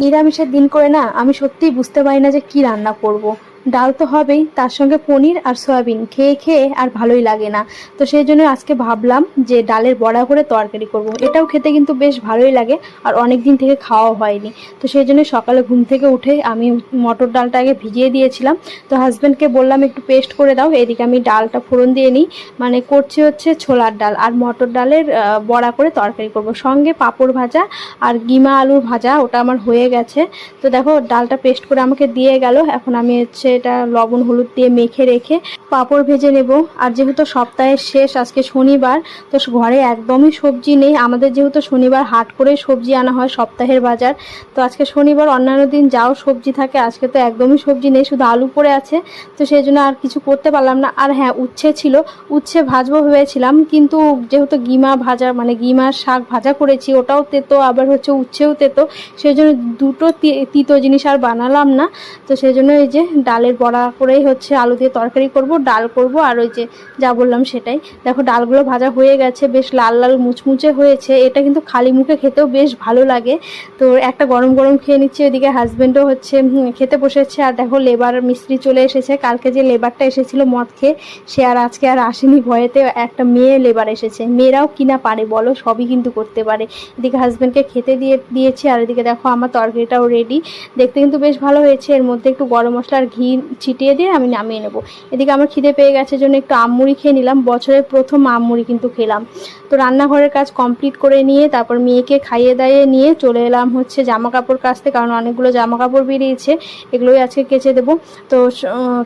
নিরামিষের দিন করে না আমি সত্যিই বুঝতে পারি না যে কি রান্না করব। ডাল তো হবেই, তার সঙ্গে পনির আর সয়াবিন। খেয়ে খেয়ে আর ভালোই লাগে না। তো সেই জন্য আজকে ভাবলাম যে ডালের বড়া করে তরকারি করব। এটাও খেতে কিন্তু বেশ ভালোই লাগে আর অনেক দিন থেকে খাওয়া হয়নি। তো সেই জন্য সকালে ঘুম থেকে উঠে আমি মটর ডালটা আগে ভিজিয়ে দিয়েছিলাম। তো হাজব্যান্ডকে বললাম, একটু পেস্ট করে দাও, এদিকে আমি ডালটা ফোড়ন দিয়ে নিই। মানে করছি হচ্ছে ছোলার ডাল আর মটর ডালের বড়া করে তরকারি করব। সঙ্গে পাঁপড় ভাজা আর গিমা আলুর ভাজা, ওটা আমার হয়ে গেছে। তো দেখো, ডালটা পেস্ট করে আমাকে দিয়ে গেল। এখন আমি হচ্ছে এটা লবণ, হলুদ দিয়ে মেখে রেখে পাঁপড় ভেজে নেব। আর যেহেতু সপ্তাহের শেষ, আজকে শনিবার, তো ঘরে একদমই সবজি নেই। আমাদের যেহেতু শনিবার হাট করে সবজি আনা হয় সপ্তাহের বাজার, তো আজকে শনিবার অন্যান্য দিন যাও সবজি থাকে, আজকে তো একদমই সবজি নেই, শুধু আলু পড়ে আছে। তো সেই জন্য আর কিছু করতে পারলাম না। আর হ্যাঁ উচ্ছে ছিল, উচ্ছে ভাজবো ভেবেছিলাম, কিন্তু যেহেতু গিমা ভাজা মানে গিমার শাক ভাজা করেছি, ওটাও তেতো, আবার হচ্ছে উচ্ছেও তেতো, সেই জন্য দুটো তিতো জিনিস আর বানালাম না। তো সেই জন্য এই যে ডালের বড়া করেই হচ্ছে আলু দিয়ে তরকারি করব, ডাল করব, আর ওই যে যা বললাম সেটাই। দেখো, ডালগুলো ভাজা হয়ে গেছে, বেশ লাল লাল মুচমুচে হয়েছে। এটা কিন্তু খালি মুখে খেতেও বেশ ভালো লাগে। তো একটা গরম গরম খেয়ে নিচ্ছি, ওইদিকে হাজব্যান্ডও হচ্ছে খেতে বসেছে। আর দেখো, লেবার মিস্ত্রি চলে এসেছে। কালকে যে লেবারটা এসেছিল মদ খেয়ে, সে আর আজকে আর আসেনি ভয়েতে। একটা মেয়ে লেবার এসেছে। মেয়েরাও কিনা পারে বলো, সবই কিন্তু করতে পারে। এদিকে হাজব্যান্ডকে খেতে দিয়ে, দিয়েছি, আর এদিকে দেখো, আমার তরকারিটাও রেডি দেখতে কিন্তু বেশ ভালো হয়েছে। এর মধ্যে একটু গরম মশলা আর ঘি ছিটিয়ে দিয়ে আমি নামিয়ে নেব। এদিকে আমার খিদে পেয়ে গেছে জন্য একটু আমমুড়ি খেয়ে নিলাম। বছরের প্রথম আমমুড়ি কিন্তু খেলাম। তো রান্নাঘরের কাজ কমপ্লিট করে নিয়ে তারপর মেয়েকে খাইয়ে দাইয়ে নিয়ে চলে এলাম হচ্ছে জামা কাপড় কাচতে, কারণ অনেকগুলো জামা কাপড় বেরিয়েছে, এগুলোই আজকে কেচে দেবো। তো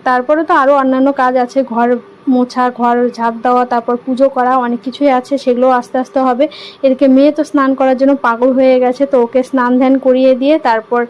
তারপরে তো আরও অন্যান্য কাজ আছে, ঘর মোছা, ঘর ঝাঁপ দেওয়া, তারপর পুজো করা, অনেক কিছুই আছে সেগুলো আস্তে আস্তে হবে। এদিকে মেয়ে তো স্নান করার জন্য পাগল হয়ে গেছে, তো ওকে স্নান ধ্যান করিয়ে দিয়ে তারপর